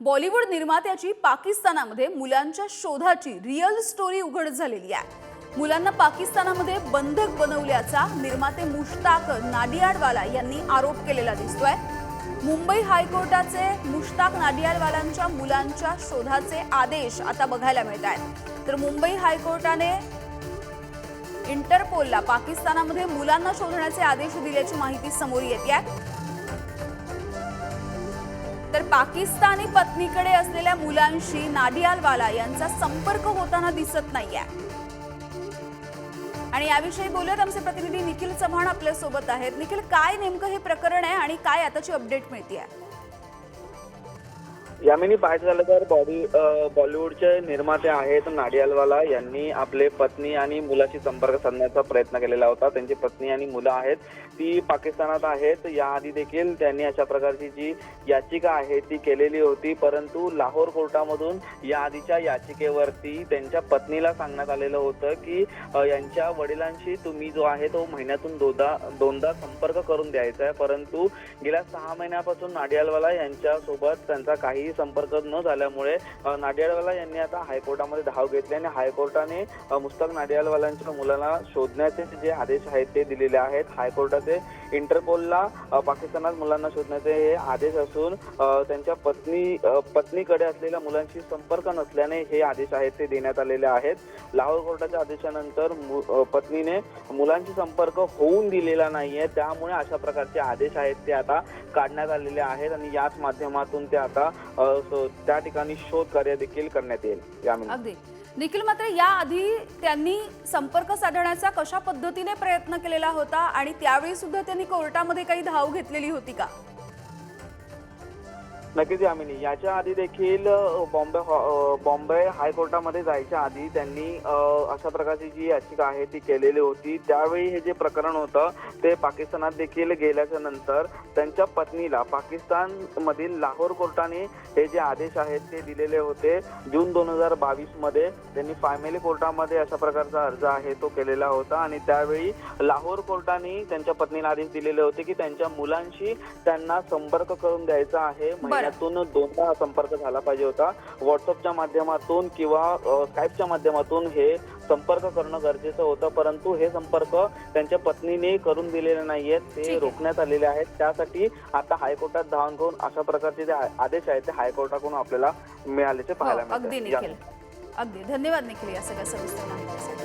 बॉलिवूड निर्मात्याची पाकिस्तानामध्ये मुलांच्या शोधाची रिअल स्टोरी उघड झालेली आहे. मुलांना पाकिस्तानामध्ये बंधक बनवल्याचा निर्माते मुश्ताक नाडियाडवाला यांनी आरोप केलेला दिसतोय. मुंबई हायकोर्टाचे मुश्ताक नाडियाडवालांच्या मुलांच्या शोधाचे आदेश आता बघायला मिळत आहेत तर मुंबई हायकोर्टाने इंटरपोलला पाकिस्तानामध्ये मुलांना शोधण्याचे आदेश दिल्याची माहिती समोर येते आहे. तर पाकिस्तानी पत्नीकडे असलेल्या मुलांशी नाडियालवाला यांचा संपर्क होताना दिसत नाहीये. आणि याविषयी बोलत आमचे प्रतिनिधी निखिल चव्हाण आपल्यासोबत आहेत. निखिल काय नेमकं हे प्रकरण आहे आणि काय आताची अपडेट मिळते आहे यामिनी पाहायचं झालं तर बॉडी बॉलिवूडचे निर्माते आहेत नाडियालवाला. यांनी आपले पत्नी आणि मुलाशी संपर्क साधण्याचा प्रयत्न केलेला होता. त्यांची पत्नी आणि मुलं आहेत. ती पाकिस्तानात आहेत. याआधी देखील त्यांनी अशा प्रकारची जी याचिका आहे ती केलेली होती. परंतु लाहोर कोर्टामधून याआधीच्या याचिकेवरती त्यांच्या पत्नीला सांगण्यात आलेलं होतं की यांच्या वडिलांशी तुम्ही जो आहे तो महिन्यातून दोनदा दोनदा संपर्क करून द्यायचा आहे. परंतु गेल्या सहा महिन्यापासून नाडियालवाला यांच्यासोबत त्यांचा काही काहीही संपर्क न झाल्यामुळे अ, नाडियाडवाला यांनी आता हायकोर्टामध्ये धाव घेतली आणि हायकोर्टाने मुस्ताक नाडियालवालांच्या मुलाला शोधण्याचे जे आदेश आहेत ते दिलेले आहेत. हायकोर्टाचे इंटरपोलला पाकिस्तानात मुलांना शोधण्याचे हे आदेश असून त्यांच्या पत्नी पत्नीकडे असलेल्या मुलांशी संपर्क नसल्याने हे आदेश आहेत ते देण्यात आलेले आहेत. लाहोर कोर्टाच्या आदेशानंतर मु- पत्नीने मुलांशी संपर्क होऊन दिलेला नाहीये त्यामुळे अशा प्रकारचे आदेश आहेत ते आता काढण्यात आलेले आहेत आणि याच माध्यमातून ते आता त्या ठिकाणी शोध कार्य देखील करण्यात येईल. यामिनी अगदी. निखिल मात्र याआधी त्यांनी संपर्क साधण्याचा कशा पद्धतीने प्रयत्न केलेला होता आणि त्यावेळी सुद्धा त्यांनी कोर्टामध्ये काही धाव घेतलेली होती का? नक्कीच यामिनी याच्या आधी देखील बॉम्बे बॉम्बे हायकोर्टामध्ये जायच्या आधी त्यांनी अशा प्रकारची जी याचिका आहे ती केलेली होती. त्यावेळी हे जे प्रकरण होतं ते पाकिस्तानात देखील गेल्याच्यानंतर त्यांच्या पत्नीला पाकिस्तान मधील लाहोर कोर्टाने हे जे आदेश आहेत ते दिलेले होते. जून दोन हजार बावीसमध्ये त्यांनी फॅमिली कोर्टामध्ये अशा प्रकारचा अर्ज आहे तो केलेला होता. आणि त्यावेळी लाहोर कोर्टाने त्यांच्या पत्नीला आदेश दिलेले होते की त्यांच्या मुलांशी त्यांना संपर्क करून द्यायचा आहे. महिन्यातून दोनदा संपर्क झाला पाहिजे होता. व्हॉट्सअपच्या माध्यमातून किंवा स्काईपच्या माध्यमातून हे संपर्क करणं गरजेचं होतं. परंतु हे संपर्क त्यांच्या पत्नीने करून दिलेले नाहीयेत. ते. रोखण्यात आलेले आहेत. त्यासाठी आता हायकोर्टात धावून घेऊन अशा प्रकारचे जे आदेश आहेत ते हायकोर्टाकडून आपल्याला मिळाल्याचे हो, पाहायला अगदी मिळतात निखिल. अगदी. धन्यवाद निखिल या सगळ्या सविस्तर माहितीसाठी.